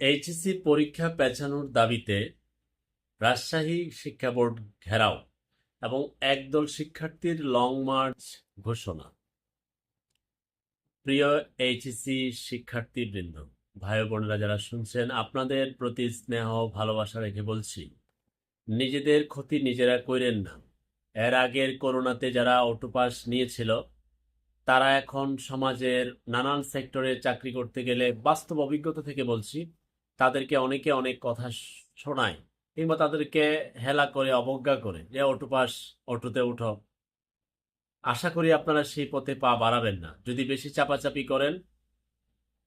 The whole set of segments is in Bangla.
এইচএসসি পরীক্ষা পেছানোর দাবিতে রাজশাহী শিক্ষা বোর্ড ঘেরাও এবং একদল শিক্ষার্থীর লং মার্চ ঘোষণা। প্রিয় এইচএসসি শিক্ষার্থীবৃন্দ, ভাই বোনেরা যারা শুনছেন, আপনাদের প্রতি স্নেহ ভালোবাসা রেখে বলছি, নিজেদের ক্ষতি নিজেরা করেন না। এর আগের করোনাতে যারা অটোপাস নিয়েছিল, তারা এখন সমাজের নানান সেক্টরে চাকরি করতে গেলে বাস্তব অভিজ্ঞতা থেকে বলছি তাদেরকে অনেকে অনেক কথা শোনায়, কিংবা তাদেরকে হেলা করে, অবজ্ঞা করে, যে অটোপাস অটোতে উঠো। আশা করি আপনারা সেই পথে পা বাড়াবেন না। যদি বেশি চাপাচাপি করেন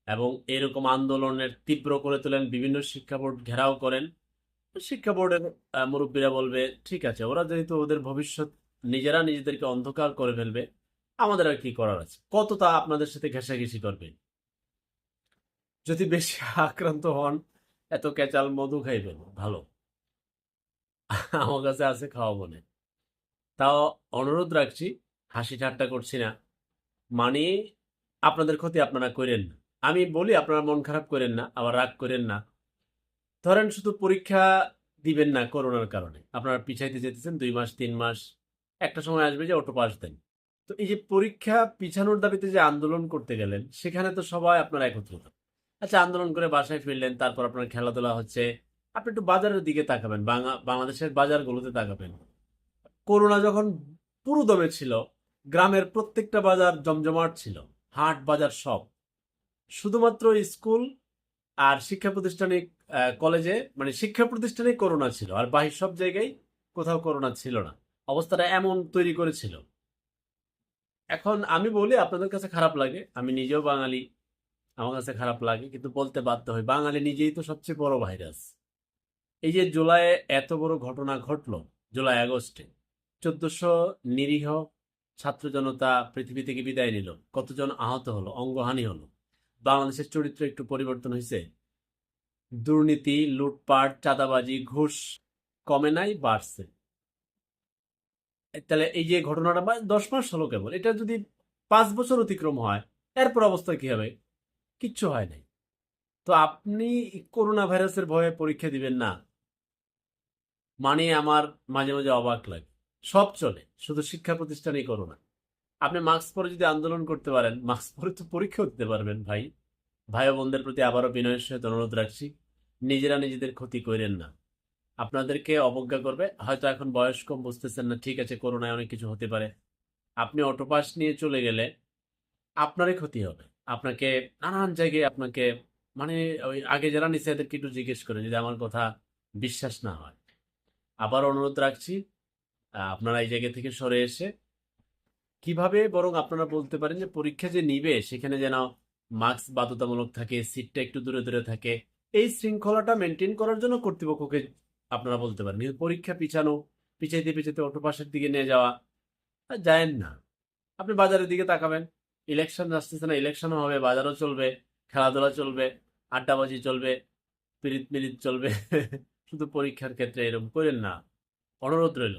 এবং এরকম আন্দোলনের তীব্র করে তোলেন, বিভিন্ন শিক্ষা বোর্ড ঘেরাও করেন শিক্ষা বোর্ডের মুরব্বীরা বলবে, ঠিক আছে, ওরা যেহেতু ওদের ভবিষ্যৎ নিজেরা নিজেদেরকে অন্ধকার করে ফেলবে, আমাদের আর কি করার আছে? কত তা আপনাদের সাথে ঘেঁষাঘেঁষি করবে? যদি বেশি আক্রান্ত হন, এত ক্যাচাল মধু খাইবেন, ভালো। আমার কাছে আছে খাওয়া মনে। তাও অনুরোধ রাখছি, হাসি ঠাট্টা করছি না। মানে আপনাদের ক্ষতি আপনারা করেন না। আমি বলি, আপনারা মন খারাপ করেন না, আবার রাগ করেন না। ধরেন শুধু পরীক্ষা দিবেন না করোনার কারণে। আপনারা পিছাইতে যেতেছেন দুই মাস, তিন মাস, একটা সময় আসবে যে অটো পাস দেন তো এই যে পরীক্ষা পিছানোর দাবিতে যে আন্দোলন করতে গেলেন, সেখানে তো সবাই আপনারা একত্রিত। আচ্ছা আন্দোলন করে বাসায় ফিরলেন, তারপর আপনার খেলাধুলা হচ্ছে। আপনি একটু বাজারের দিকে তাকাবেন, বাংলা, বাংলাদেশের বাজারগুলোতে তাকাবেন। করোনা যখন পুরো দমে ছিল, গ্রামের প্রত্যেকটা বাজার জমজমাট ছিল, হাট, বাজার সব। শুধুমাত্র স্কুল আর শিক্ষা প্রতিষ্ঠানে কলেজে মানে শিক্ষা প্রতিষ্ঠানে করোনা ছিল, আর বাহির সব জায়গায় কোথাও করোনা ছিল না। অবস্থাটা এমন তৈরি করেছিল। এখন আমি বলি, আপনাদের কাছে খারাপ লাগে, আমি নিজেও বাঙালি আমার কাছে খারাপ লাগে, কিন্তু বলতে বাধ্য হয় বাঙালি নিজেই তো সবচেয়ে বড় ভাইরাস। এই যে জুলাইয়ে এত বড় ঘটনা ঘটলো, জুলাই আগস্টে, চোদ্দশো নিরীহ ছাত্র জনতা পৃথিবী থেকে বিদায় নিল। কতজন আহত হলো, অঙ্গহানি হলো। বাংলাদেশের চরিত্র একটু পরিবর্তন হয়েছে দুর্নীতি, লুটপাট, চাঁদাবাজি, ঘুষ কমে নাই, বাড়ছে। তাহলে এই যে ঘটনাটা বা দশ মাস হলো কেবল। এটা যদি পাঁচ বছর অতিক্রম হয়, এরপর অবস্থা কি হবে? কিচ্ছু হয় নাই। তো আপনি করোনা ভাইরাসের ভয়ে পরীক্ষা দিবেন না। মানে আমার মাঝে মাঝে অবাক লাগে। সব চলে, শুধু শিক্ষা প্রতিষ্ঠানেই করোনা আপনি মাস্ক পরে যদি আন্দোলন করতে পারেন, মাস্ক পরে তো পরীক্ষাও দিতে পারবেন ভাই। ভাই বোনদের প্রতি আবারও বিনয়ের সহিত অনুরোধ রাখছি, নিজেরা নিজেদের ক্ষতি করেন না। আপনাদেরকে অবজ্ঞা করবে, হয়তো এখন বয়স কম, বুঝতেছেন না, ঠিক আছে, করোনায় অনেক কিছু হতে পারে। আপনি অটোপাস নিয়ে চলে গেলে আপনারই ক্ষতি হবে। আপনাকে নানান জায়গায় আপনাকে মানে ওই আগে যারা নিচে এদেরকে একটু জিজ্ঞেস করেন যদি আমার কথা বিশ্বাস না হয়। আবার অনুরোধ রাখছি আপনারা এই জায়গা থেকে সরে এসে কীভাবে বরং আপনারা বলতে পারেন যে পরীক্ষা যে নিবে সেখানে যেন মাস্ক বাধ্যতামূলক থাকে সিটটা একটু দূরে দূরে থাকে, এই শৃঙ্খলাটা মেনটেন করার জন্য কর্তৃপক্ষকে আপনারা বলতে পারেন। কিন্তু পরীক্ষা পিছানো, পিছাইতে পিছাইতে অটো পাশের দিকে নিয়ে যাওয়া যায়েন না। আপনি বাজারের দিকে তাকাবেন। ইলেকশন আসতেছে না, ইলেকশন হবে, বাজারও চলবে, খেলাধুলা চলবে, আড্ডাবাজি চলবে পিরিত মিরিত চলবে। শুধু পরীক্ষার ক্ষেত্রে এরকম করেন না। অনুরোধ রইল।